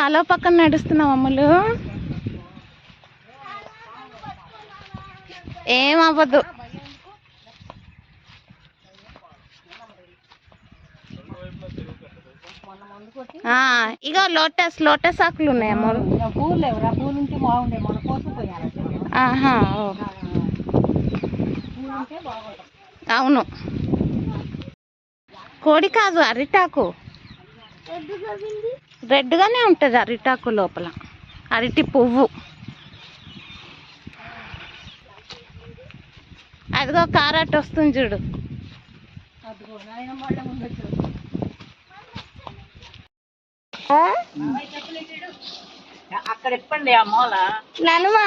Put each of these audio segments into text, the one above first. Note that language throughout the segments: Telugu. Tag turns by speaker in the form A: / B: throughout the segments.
A: కాలువ పక్కన నడుస్తున్నావు అమ్ములు ఏం అవ్వదు. ఆ, ఇగో లోటస్ లోటస్ ఆకులు ఉన్నాయి అమ్ములు ఆహా అవును. కోడి కాదు అరిటాకు. రెడ్గానే ఉంటుంది అరిటాకు లోపల. అరటి పువ్వు. అదిగో కారట్ వస్తుంది చూడు.
B: అక్కడ ఇప్పండి ఆ మూల.
A: నానమ్మా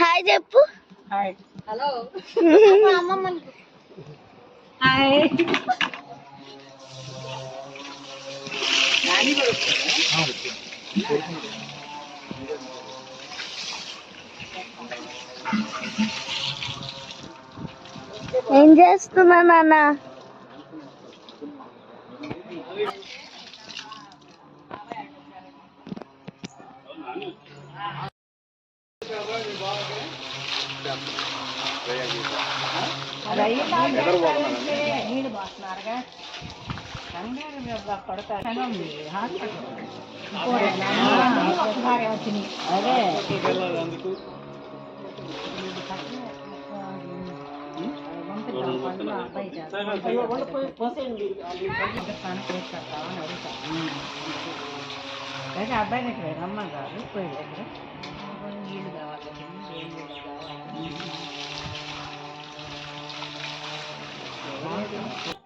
A: హాయ్ చెప్పు.
B: హాయ్. హలో. హాయ్.
A: ఏం చేస్తున్నా నాన్న?
B: అది అయ్యిందంటే నీళ్ళు బాగున్నారుగా అయితే అబ్బాయి దగ్గర రమ్మన్నారు పోయి దగ్గర నీళ్ళు కావాలి నీళ్ళు కావాలి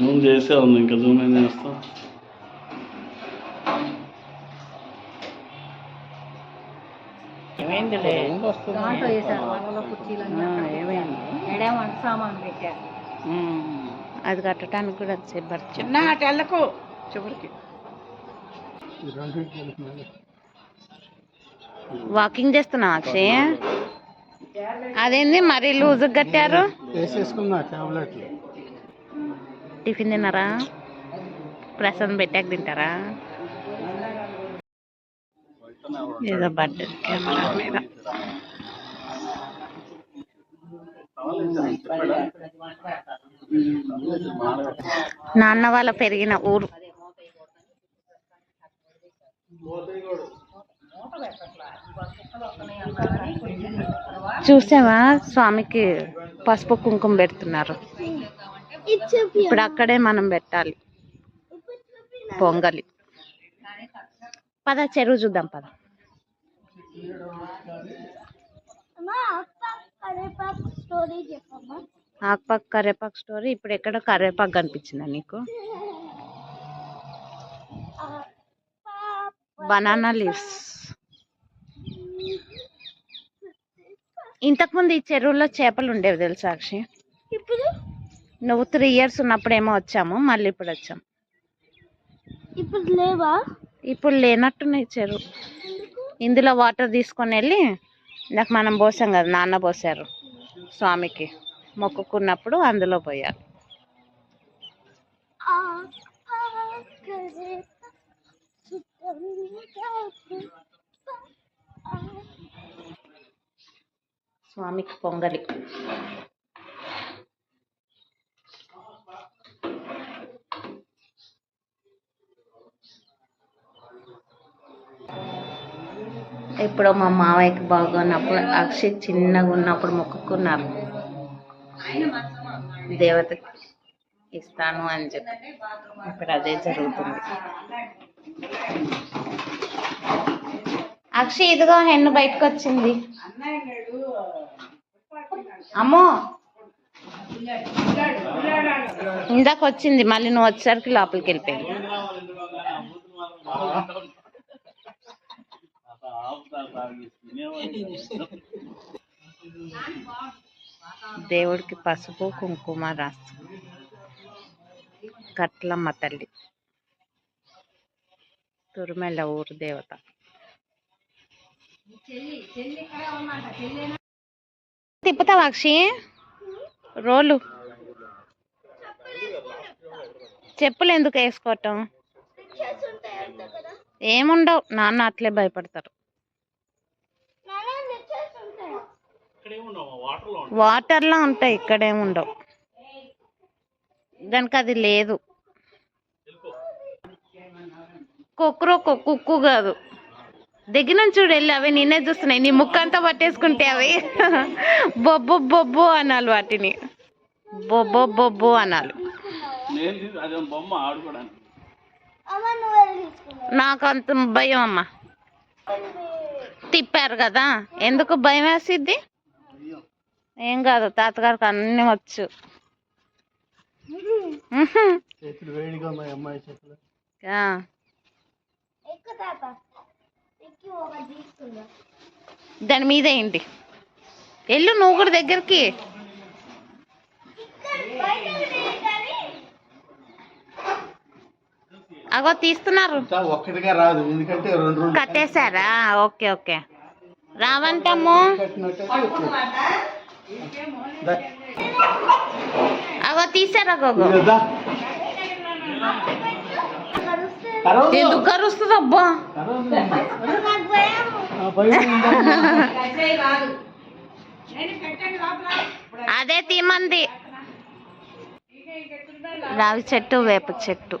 C: జూమ్ చేసే ఉంది ఇంకా జూమ్ ఏం చేస్తాం?
B: దాంట్లో వేసారు కుర్చీలన్నీ వంట సామాన్ పెట్టారు.
A: అది కట్టడానికి కూడా పడుతుంది
B: చిన్న అటు వెళ్ళకు చివరికి.
A: వాకింగ్ చేస్తున్నావు అక్షయ్? అదేంది మరీ లూజుగా కట్టారు?
C: వేసేసుకున్నా టాబ్లెట్లు
A: టిఫిన్ తిన్నారా? ప్రసాదం పెట్టాక తింటారా? ఏదో బర్త్డే కెమెరా మీద. నాన్న వాళ్ళ పెరిగిన ఊరు. చూసావా? స్వామికి పసుపు కుంకుమ పెడుతున్నారు. ఇప్పుడు అక్కడే మనం పెట్టాలి. పొంగలి. పద చెరువు చూద్దాం పద. ఆకుపాకు కరేపాకు స్టోరీ ఇప్పుడు ఎక్కడ కరేపాకు కనిపించిందా నీకు? Banana leaves. ఇంతకుముందు ఈ చెరువులో చేపలు ఉండేవి తెలుసా అక్షయ్?
D: ఇప్పుడు
A: నువ్వు త్రీ ఇయర్స్ ఉన్నప్పుడేమో వచ్చాము మళ్ళీ ఇప్పుడు వచ్చాము
D: ఇప్పుడు లేవా?
A: ఇప్పుడు లేనట్టున్నాయి చెరువు ఇందులో వాటర్ తీసుకొని వెళ్ళి ఇందాక మనం పోసాం కదా నాన్న పోసారు స్వామికి. మొక్కుకున్నప్పుడు అందులో పోయాలి.
D: చిత్తం
A: స్వామికి పొంగలి. ఎప్పుడో మా మావయ్యకి బాగున్నప్పుడు అక్షయ్ చిన్నగా ఉన్నప్పుడు మొక్కుకున్నారు. దేవతకి ఇస్తాను అని చెప్పి. ఇప్పుడు అదే జరుగుతుంది. అక్షయ్ ఇదిగో హెన్ను బయటకు వచ్చింది అమ్మో! ఇందాక వచ్చింది మళ్ళీ నువ్వు వచ్చేసరికి లోపలికి వెళ్ళిపోయింది. దేవుడికి పసుపు కుంకుమ రాస్తాం కట్లమ్మ తల్లి. తురుమెల్ల ఊరు దేవత. తిప్పుతావా అక్షి రోలు. చెప్పులు ఎందుకు వేసుకోవటం? ఏముండవు. నాన్న అట్లే భయపడతారు
D: నాన్న పిక్చర్స్ ఉంటాయి
A: వాటర్లో ఉంటాయి. ఇక్కడేముండవు దానికి అది లేదు. కుక్కరో కుక్కు కాదు. దగ్గర నుంచి చూడు వెళ్ళి అవి నిన్నే చూస్తున్నాయి. నీ ముక్క అంతా పట్టేసుకుంటే అవి. బొబ్బు బొబ్బు అనాలి వాటిని. బొబ్బో బొబ్బు అనాలి.
C: నేను తీసి- అది బొమ్మ ఆడుకోవడానికి.
D: అమ్మ నువ్వు వెళ్ళి తీసుకున్నావు
A: నాకు అంత భయం అమ్మ. తిప్పారు కదా? ఎందుకు భయం వేసిద్ది? ఏం కాదు తాతగారికి అన్నీ వచ్చు. దాని మీద ఏంటి? వెళ్ళు నువ్వు కూడా దగ్గరికి. అగో తీస్తున్నారు.
C: ఇంకా ఒక్కటిగా రాదు. ఎందుకంటే రెండు రెండు
A: కట్టేశారా? Okay okay. రావంటమ్ము. అగో తీసారా గోగో. ఎందుకు కరుస్తుంది అబ్బా? అదే తీమంది. రావి చెట్టు వేప చెట్టు.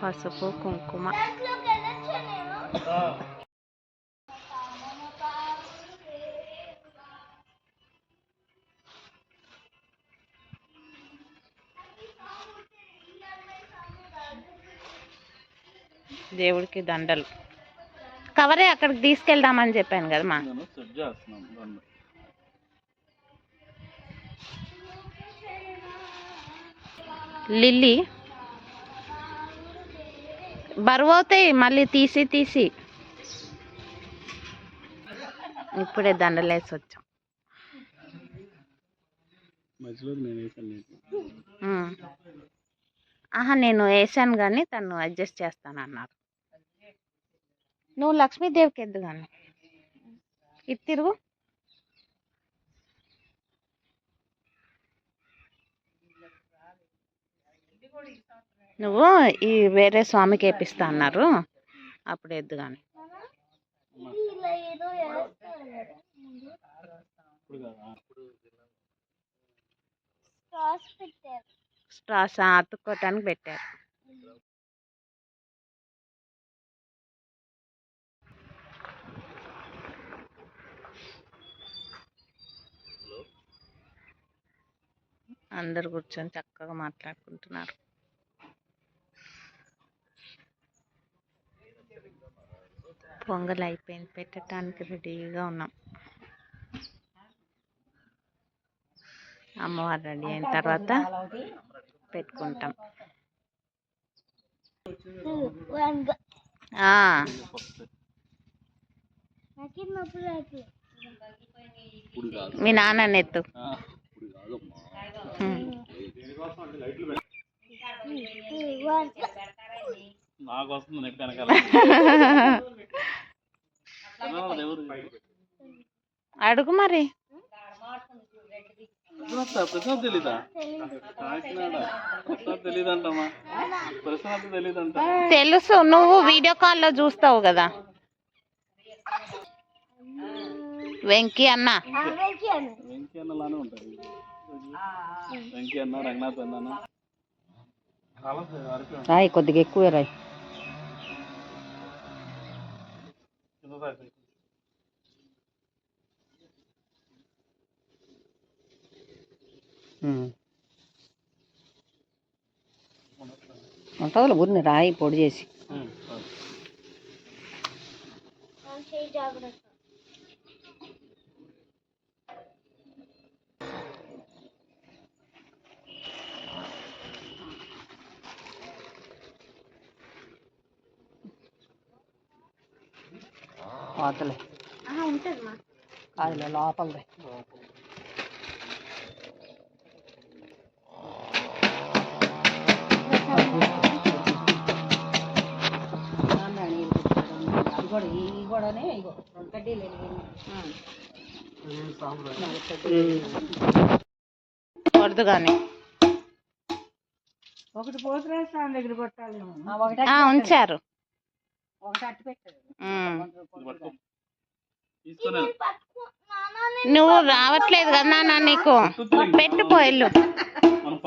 A: పసుపు కుంకుమ. దేవుడికి దండలు కవరే అక్కడికి తీసుకెళ్దామని చెప్పాను కదా మా
C: నేను సెట్ చేస్తున్నాను దాన్ని.
A: లిల్లీ బరువు అవుతాయి మళ్ళీ తీసి తీసి. ఇప్పుడే దండలేసి వచ్చాం. ఆహా నేను వేసాను కానీ తను అడ్జస్ట్ చేస్తాను అన్నారు నువ్వు లక్ష్మీదేవికి ఎద్దు కానీ ఇటు తిరుగు. నువ్వు ఈ వేరే స్వామికి వేపిస్తా అన్నారు. అప్పుడు ఎద్దు కానీ
D: స్ట్రాస్ పెట్టారు
A: పెట్టారు. అందరు కూర్చొని చక్కగా మాట్లాడుకుంటున్నారు. పొంగల్ అయిపోయింది. పెట్టడానికి రెడీగా ఉన్నాం. అమ్మవారు రెడీ అయిన తర్వాత పెట్టుకుంటాం. మీ నాన్న నెత్తు. హ్మ్.
C: నాకు వస్తుంది వెనకాల.
A: అడుగు మరి.
C: తెలీదా? తెలీదంటమ్మా. తెలీదంట.
A: తెలుసు నువ్వు వీడియో కాల్లో చూస్తావు కదా. వెంకీ అన్న.
C: వెంకీ అన్నలానే ఉంటారు వెంకీ అన్న రంగనాథ్ అన్న.
B: రాయి కొద్దిగా ఎక్కువే రాయి. ఉంటుందిలే ఊరిని రాయి పొడి చేసి.
D: జాగ్రత్త.
B: పాతలే
A: ఉంటుంది మా
B: కాదులే లోపలదే. కూడా ఈ కూడానే ఇగో రెండు కడ్డీలు.
A: వద్దు కానీ
B: ఒకటి పోతురేస్తాం దగ్గర కొట్టాలేమో ఒకటి
A: ఆ, ఉంచారు. నువ్వు రావట్లేదు కదా నాన్న. నీకు.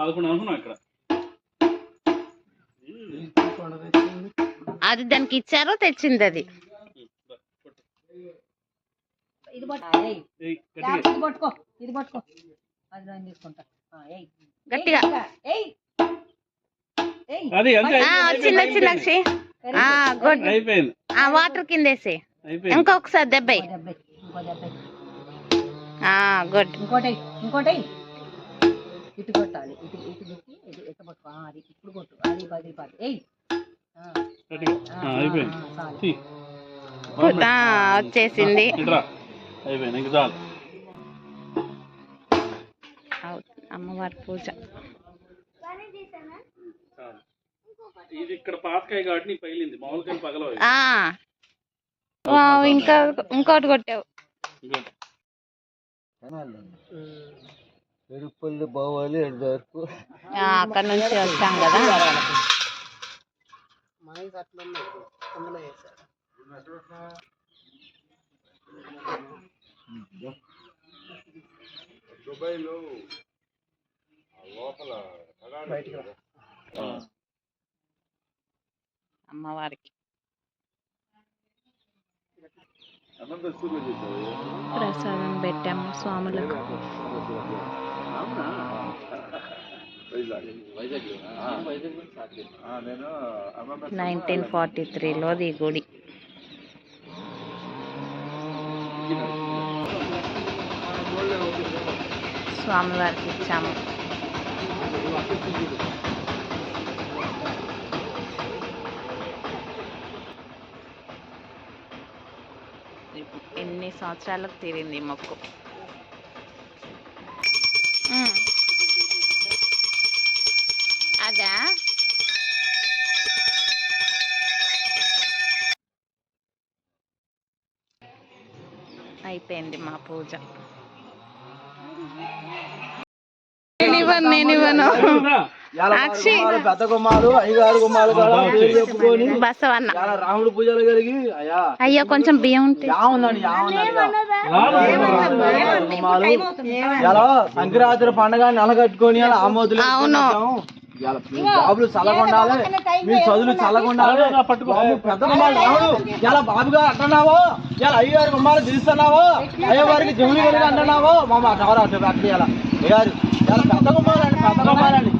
C: అనుకున్నాం ఇక్కడ.
A: అది దానికి ఇచ్చారో తెచ్చింది అది.
B: పట్టు
C: గట్టిగా.
B: లేకపోతే ఇది పట్టుకో. ఇది పట్టుకో. అది నేను తీసుకుంటా. ఆ, ఏయ్.
A: గట్టిగా.
B: ఏయ్ ఏయ్.
C: అది అంతే
A: ఆ, వచ్చింది వచ్చింది అక్షి ఆ గుడ్.
C: అయిపోయింది.
A: ఆ వాటర్ కింద వేసి ఇంకొకసారి దెబ్బై
B: ఇంకో దెబ్బ ఇంకో దెబ్బ
A: ఆ గుడ్.
B: ఇంకోటి ఇంకోటి ఇటు కొట్టాలి ఇటు ఇటు కొట్టి ఇటు ఇటు పట్టుకో ఆ, అది ఇప్పుడు కొట్టు. అది పది పది. ఏయ్. ఆ,
C: గట్టిగా. ఆ, అయిపోయింది.
B: ఆ, చాలు.
C: తీ.
A: గుడ్. ఆ, వచ్చేసింది.
C: ఇట్రా అయిపోయింది ఇంక చాలు.
A: అవుతుంది. అమ్మవారి పూజ.
C: ఇది ఇక్కడ పాతకాయ కాబట్టి నీకు పగిలింది మామూలుగా పగలవు
A: ఆ. వావ్, ఇంకా ఇంకోటి కొట్టావు.
E: ఎరుపల్లి బావాలి ఎడు వరకు
A: ఆ, అక్కడ నుంచి వచ్చాం కదా. అమ్మవారికి ప్రసాదం పెట్టాము స్వాములకు. నైన్టీన్ ఫార్టీ త్రీలోది ఈ గుడి. స్వామివారికి ఇచ్చాము. సంవత్సరాలకు తీరింది మొక్కు. అదా? అయిపోయింది మా పూజ. నేనివ్వను నేనివ్వను అక్షి
E: పెద్ద గుమ్మాలు ఐదారు గుమ్మాలు
A: బసవన్న.
E: రాముడు పూజలు కలిగి అయ్యా.
A: అయ్యో కొంచెం బియ్యం
E: గుమ్మాలు ఇలా సంక్రాంతి పండగ నెల కట్టుకొని అలా ఆమోదులు
A: అవును.
E: బాబులు చల్లగొండాలి. మీ చదువులు చల్లగొండాలి. బాబు పెద్ద గుమ్మాలు రాముడు ఇలా బాబుగా అంటున్నావో? ఇలా అయ్యారు గుమ్మాలు తీస్తున్నావో అయ్యో వారికి జములు కలిగి అంటున్నావో? మా మాట ఎవరు అట్లా అట్లా ఇలా అయ్యారు ఇలా పెద్ద గుమ్మాలండి పెద్ద గుమ్మాలండి